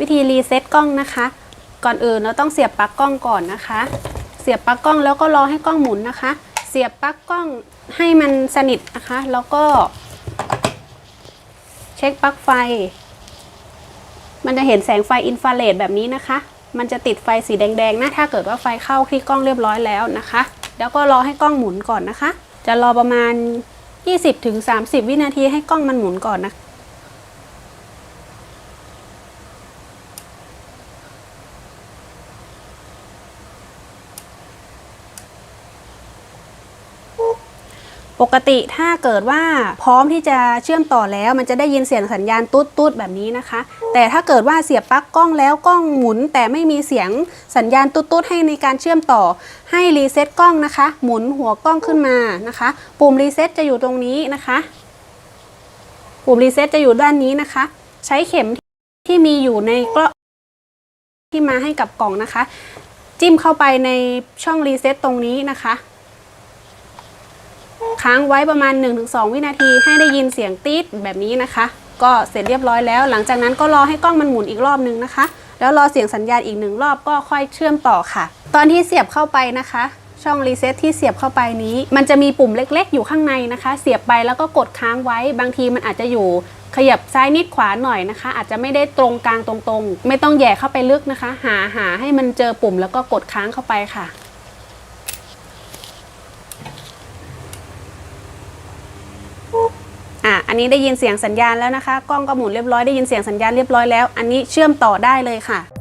วิธีรีเซ็ตกล้องนะคะ ก่อนอื่นเราต้องเสียบปลั๊กกล้องก่อนนะคะ เสียบปลั๊กกล้องแล้วก็รอให้กล้องหมุนนะคะ เสียบปลั๊กกล้องให้มันสนิทนะคะ แล้วก็ เช็คปลั๊กไฟ มันจะเห็นแสงไฟอินฟราเรดแบบนี้นะคะ มันจะติดไฟสีแดงๆนะถ้าเกิดว่าไฟเข้าที่กล้องเรียบร้อยแล้วนะคะ แล้วก็รอให้กล้องหมุนก่อนนะคะ จะรอประมาณ 20-30 วินาทีให้กล้องมันหมุนก่อนนะ ปกติถ้าเกิดว่าพร้อมที่จะเชื่อมต่อแล้ว มันจะได้ยินเสียงสัญญาณตุ๊ดตุ๊ดแบบนี้นะคะ แต่ถ้าเกิดว่าเสียบปลั๊กกล้องแล้วกล้องหมุน แต่ไม่มีเสียงสัญญาณตุ๊ดตุ๊ดให้ในการเชื่อมต่อ ให้รีเซ็ตกล้องนะคะ หมุนหัวกล้องขึ้นมานะคะ ปุ่มรีเซ็ตจะอยู่ตรงนี้นะคะ ปุ่มรีเซ็ตจะอยู่ด้านนี้นะคะ ใช้เข็มที่มีอยู่ในกล้องที่มาให้กับกล่องนะคะ จิ้มเข้าไปในช่องรีเซ็ตตรงนี้นะคะ ค้างไว้ประมาณ 1-2 วินาทีให้ได้ยินเสียงตี๊ดแบบนี้นะคะ ก็เสร็จเรียบร้อยแล้ว หลังจากนั้นก็รอให้กล้องมันหมุนอีกรอบนึงนะคะ แล้วรอเสียงสัญญาณอีกหนึ่งรอบก็ค่อยเชื่อมต่อค่ะ ตอนที่เสียบเข้าไปนะคะ ช่องรีเซ็ตที่เสียบเข้าไปนี้ มันจะมีปุ่มเล็กๆ อยู่ข้างในนะคะ เสียบไปแล้วก็กดค้างไว้ บางทีมันอาจจะอยู่ขยับซ้ายนิดขวาหน่อยนะคะ อาจจะไม่ได้ตรงกลางตรงๆ ไม่ต้องแย่เข้าไปลึกนะคะ หาหาให้มันเจอปุ่มแล้วก็กดค้างเข้าไปค่ะ อันนี้ได้ยินเสียงสัญญาณแล้วนะคะ กล้องก็หมุนเรียบร้อยได้ยินเสียงสัญญาณเรียบร้อยแล้ว อันนี้เชื่อมต่อได้เลยค่ะ